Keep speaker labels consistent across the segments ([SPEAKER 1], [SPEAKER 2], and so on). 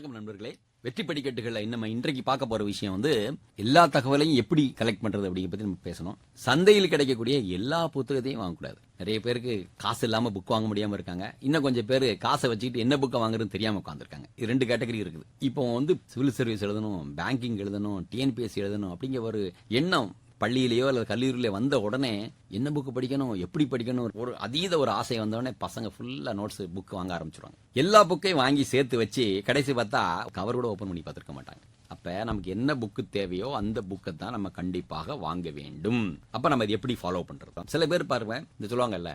[SPEAKER 1] வணக்கம் நண்பர்களே. வெற்றி படிக்கட்டுகள்ல நம்ம இன்றைக்கு பார்க்க போற விஷயம் வந்து எல்லா தகவலையும் எப்படி கலெக்ட் பண்றது அப்படிங்கிற பத்தி நம்ம பேசணும். சந்தையில் கிடைக்கக்கூடிய எல்லா புத்தகத்தையும் வாங்கக்கூடாது. நிறைய பேருக்கு காசு இல்லாம புக் வாங்க முடியாம இருக்காங்க. இன்னும் கொஞ்சம் பேர் காசை வச்சுக்கிட்டு என்ன புக்கை வாங்குறதுன்னு தெரியாம உட்காந்துருக்காங்க இது ரெண்டு கேட்டகரி இருக்குது. இப்போ வந்து சிவில் சர்வீஸ் எழுதணும் பேங்கிங் எழுதணும் டிஎன்பிஎஸ்சி எழுதணும் அப்படிங்கிற ஒரு எண்ணம் பள்ளியிலேயோ அல்லது கல்லூரியிலேயோ வந்த உடனே என்ன புக்கு படிக்கணும் எப்படி படிக்கணும் ஒரு அதீத ஒரு ஆசை வந்தவொடனே பசங்க ஃபுல்லா நோட்ஸ் புக் வாங்க ஆரம்பிச்சிருவாங்க. எல்லா புக்கையும் வாங்கி சேர்த்து வச்சு கடைசி பார்த்தா கவர் கூட ஓபன் பண்ணி பார்த்துருக்க மாட்டாங்க. அப்ப நமக்கு என்ன புக்கு தேவையோ அந்த புக்கை தான் நம்ம கண்டிப்பாக வாங்க வேண்டும். அப்ப நம்ம இது எப்படி ஃபாலோ பண்றது? சில பேர் பாருங்க இந்த சொல்லுவாங்கல்ல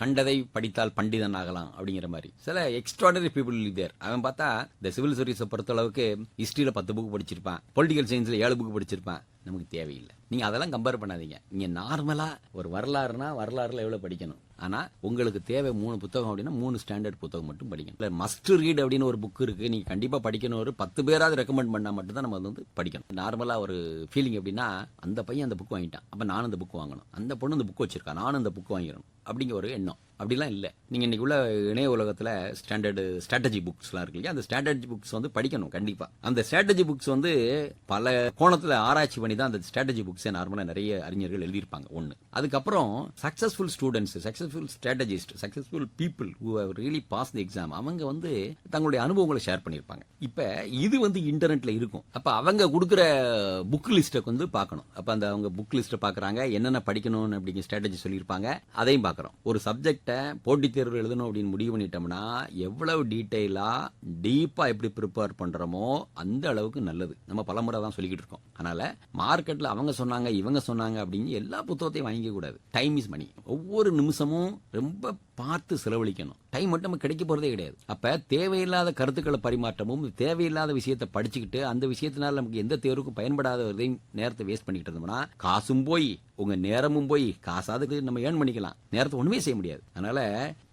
[SPEAKER 1] கண்டதை படித்தால் பண்டிதன் ஆகலாம் அப்படிங்கிற மாதிரி. சில எக்ஸ்ட்ராடனரி பீப்புள் தேர் அவன் பார்த்தா இந்த சிவில் சர்வீஸை பொறுத்த அளவுக்கு ஹிஸ்டரியில பத்து புக் படிச்சிருப்பான். பொலிட்டிக்கல் சயின்ஸ்ல ஏழு புக் படிச்சிருப்பான். நமக்கு தேவையில்லை. நீங்கள் அதெல்லாம் கம்பேர் பண்ணாதீங்க. நீங்கள் நார்மலாக ஒரு வரலாறுனா வரலாறுல எவ்வளோ படிக்கணும். ஆனால் உங்களுக்கு தேவை மூணு புத்தகம் அப்படின்னா மூணு ஸ்டாண்டர்ட் புத்தகம் மட்டும் படிக்கணும். இல்லை மஸ்ட் ரீட் அப்படின்னு ஒரு புக் இருக்குது நீங்கள் கண்டிப்பாக படிக்கணும். ஒரு பத்து பேராவது ரெக்கமெண்ட் பண்ணால் மட்டும் தான் நம்ம வந்து படிக்கணும். நார்மலாக ஒரு ஃபீலிங் எப்படின்னா அந்த பையன் அந்த புக் வாங்கிட்டான். அப்போ நானும் அந்த புக் வாங்கணும். அந்த பொண்ணு அந்த புக் வச்சிருக்கா. நானும் அந்த புக் வாங்கிடணும். அப்படிங்கிற ஒரு எண்ணம். அப்படிலாம் இல்லை. நீங்கள் இன்றைக்கி உள்ள இணைய உலகத்தில் ஸ்டாண்டர்டு ஸ்ட்ராட்டஜி புக்ஸ்லாம் இருக்கு இல்லையா? அந்த ஸ்ட்ராட்டஜி புக்ஸ் வந்து படிக்கணும் கண்டிப்பாக அந்த ஸ்ட்ராட்டஜி புக்ஸ் வந்து பல கோணத்தில் ஆராய்ச்சி பண்ணி தான் அந்த ஸ்ட்ராட்டஜி புக்ஸை நார்மலாக நிறைய அறிஞர்கள் எழுதியிருப்பாங்க ஒன்று அதுக்கப்புறம் successful students successful strategist successful people who have really pass the exam அவங்க வந்து தங்களுடைய அனுபவங்களை ஷேர் பண்ணியிருப்பாங்க. இப்போ இது வந்து இன்டர்நெட்டில் இருக்கும். அப்போ அவங்க கொடுக்குற புக் லிஸ்ட்டை வந்து பார்க்கணும். அப்போ அந்த அவங்க புக் லிஸ்ட்டை பார்க்குறாங்க என்னென்ன படிக்கணும்னு அப்படிங்கிற ஸ்ட்ராட்டஜி சொல்லியிருப்பாங்க அதையும் பார்க்கணும். பார்க்குறோம். ஒரு சப்ஜெக்டை போட்டித் தேர்வு எழுதணும் அப்படின்னு முடிவு பண்ணிட்டோம்னா எவ்வளவு டீட்டெயிலாக டீப்பாக எப்படி ப்ரிப்பேர் பண்ணுறோமோ அந்த அளவுக்கு நல்லது. நம்ம பலமுறை தான் சொல்லிக்கிட்டு இருக்கோம். அதனால் மார்க்கெட்டில் அவங்க சொன்னாங்க இவங்க சொன்னாங்க அப்படின்னு எல்லா புத்தகத்தையும் வாங்கிக்க கூடாது. டைம் இஸ் மணி ஒவ்வொரு நிமிஷமும் ரொம்ப பார்த்து செலவழிக்கணும். டைம் மட்டும் நம்ம கிடைக்க போகிறதே கிடையாது. அப்போ தேவையில்லாத கருத்துக்களை பரிமாற்றமும் தேவையில்லாத விஷயத்தை படிச்சுக்கிட்டு அந்த விஷயத்தினால நமக்கு எந்த தேர்வுக்கும் பயன்படாத நேரத்தை வேஸ்ட் பண்ணிக்கிட்டு இருந்தோம்னா காசும் போய் உங்க நேரமும் போய் காசாதுக்கு நம்ம ஏர்ன் பண்ணிக்கலாம். நேரத்தை ஒண்ணுமே செய்ய முடியாது. அதனால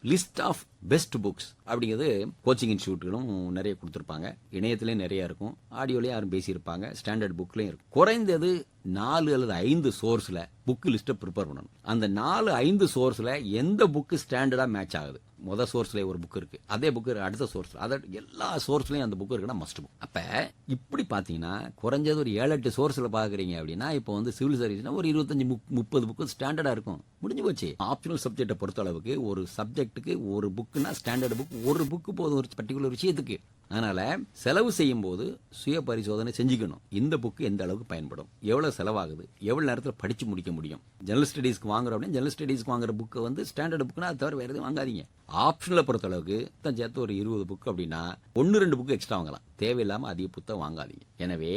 [SPEAKER 1] லிஸ்ட் ஆஃப் பெஸ்ட் புக்ஸ் அப்படிங்கிறது கோச்சிங் இன்ஸ்டியூட்களும் நிறைய கொடுத்துருப்பாங்க. இணையத்திலையும் நிறைய இருக்கும். ஆடியோலையும் யாரும் பேசியிருப்பாங்க. ஸ்டாண்டர்ட் புக்லேயும் இருக்கும். குறைந்தது நாலு அல்லது ஐந்து சோர்ஸில் புக்கு லிஸ்ட்டை ப்ரிப்பேர் பண்ணணும். அந்த நாலு ஐந்து சோர்ஸில் எந்த புக்கு ஸ்டாண்டர்டாக மேட்ச் ஆகுது? மொதல் சோர்ஸ்ல ஒரு புக் இருக்கு. அதே புக் அடுத்த சோர்ஸ் அதை எல்லா சோர்ஸ்லயும் அந்த புக் இருக்குன்னா மஸ்ட் புக் அப்ப இப்படி பாத்தீங்கன்னா குறைஞ்சது ஒரு ஏழு எட்டு சோர்ஸ்ல பாக்குறீங்க அப்படின்னா இப்போ வந்து சிவில் சர்வீஸ்னா ஒரு இருபத்தஞ்சு முப்பது புக்கு ஸ்டாண்டர்டா இருக்கும். முடிஞ்சு போச்சு. ஆப்ஷனல் சப்ஜெக்டை பொறுத்த அளவுக்கு ஒரு சப்ஜெக்ட் ப்ராஜெக்ட்டுக்கு ஒரு புக்குனா ஸ்டாண்டர்ட் புக் ஒரு புக்கு போதும் ஒரு பர்டிகுலர் விஷயத்துக்கு. அதனால் செலவு செய்யும் போது சுய பரிசோதனை செஞ்சுக்கணும். இந்த புக்கு எந்த அளவுக்கு பயன்படும்? எவ்வளோ செலவாகுது? எவ்வளோ நேரத்தில் படித்து முடிக்க முடியும்? ஜெனரல் ஸ்டடீஸ்க்கு வாங்குறோம் அப்படின்னா ஜெனரல் ஸ்டடீஸ்க்கு வாங்குற புக்கு வந்து ஸ்டாண்டர்ட் புக்குனா அது தவிர வேறு எதுவும் வாங்காதீங்க. ஆப்ஷனில் பொறுத்த அளவுக்கு தான் சேர்த்து ஒரு இருபது புக்கு அப்படின்னா ஒன்று ரெண்டு புக்கு எக்ஸ்ட்ரா வாங்கலாம். தேவையில்லாமல் அதிக புத்தகம் வாங்காதீங்க. எனவே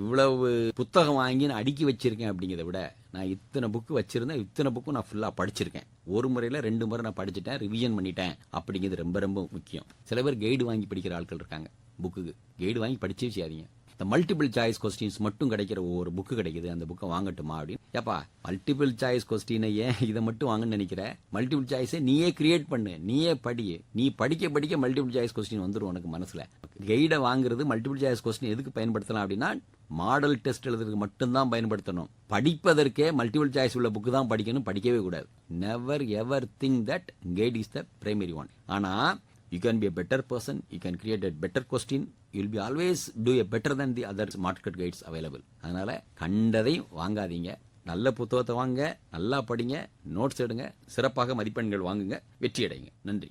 [SPEAKER 1] இவ்வளவு புத்தகம் வாங்கி நான் அடுக்கி வச்சிருக்கேன் அப்படிங்கிறத விட நான் இத்தனை புக்கு வச்சிருந்தேன் இத்தனை புக்கும் நான் ஃபுல்லாக படிச்சிருக்கேன். ஒரு முறையில் ரெண்டு முறை நான் படிச்சுட்டேன் ரிவிஷன் பண்ணிட்டேன். அப்படிங்கிறது ரொம்ப ரொம்ப முக்கியம். சில பேர் கைடு வாங்கி படிக்கிற ஆட்கள் இருக்காங்க புக்குக்கு கைடு வாங்கி படிச்சே செய்யாதீங்க இந்த மல்டிபிள் சாய்ஸ் கொஸ்டின்ஸ் மட்டும் கிடைக்கிற ஒவ்வொரு புக்கு கிடைக்குது அந்த புக்கை வாங்கட்டுமா அப்படின்னு? ஏப்பா மல்டிபிள் சாய்ஸ் கொஸ்டினை ஏன் இதை மட்டும் வாங்கன்னு நினைக்கிற? மல்டிபிள் சாய்ஸை நீயே கிரியேட் பண்ணு நீயே படி. நீ படிக்க படிக்க மல்டிபிள் சாய்ஸ் கொஸ்டின் வந்துடும் உனக்கு மனசில். கைடை வாங்குறது மல்டிபிள் சாய்ஸ் கொஸ்டின் எதுக்கு பயன்படுத்தலாம் அப்படின்னா மாடல் டெஸ்ட் எழுதுறதுக்கு மட்டும்தான் பயன்படுத்தணும். படிப்பதற்கே மல்டிபிள் சாய்ஸ் உள்ள புக்கு தான் படிக்கணும் படிக்கவே கூடாது. Never ever think that GATE is the primary one ஆனால் you can be a better person you can create at better question you'll be always do a better than the others market guides available அதனால கண்டதையும் வாங்காதீங்க. நல்ல புத்தகத்தை வாங்க நல்லா படிங்க notes எடுங்க சிறப்பாக மதிப்பெண்கள் வாங்குங்க வெற்றி அடைங்க நன்றி.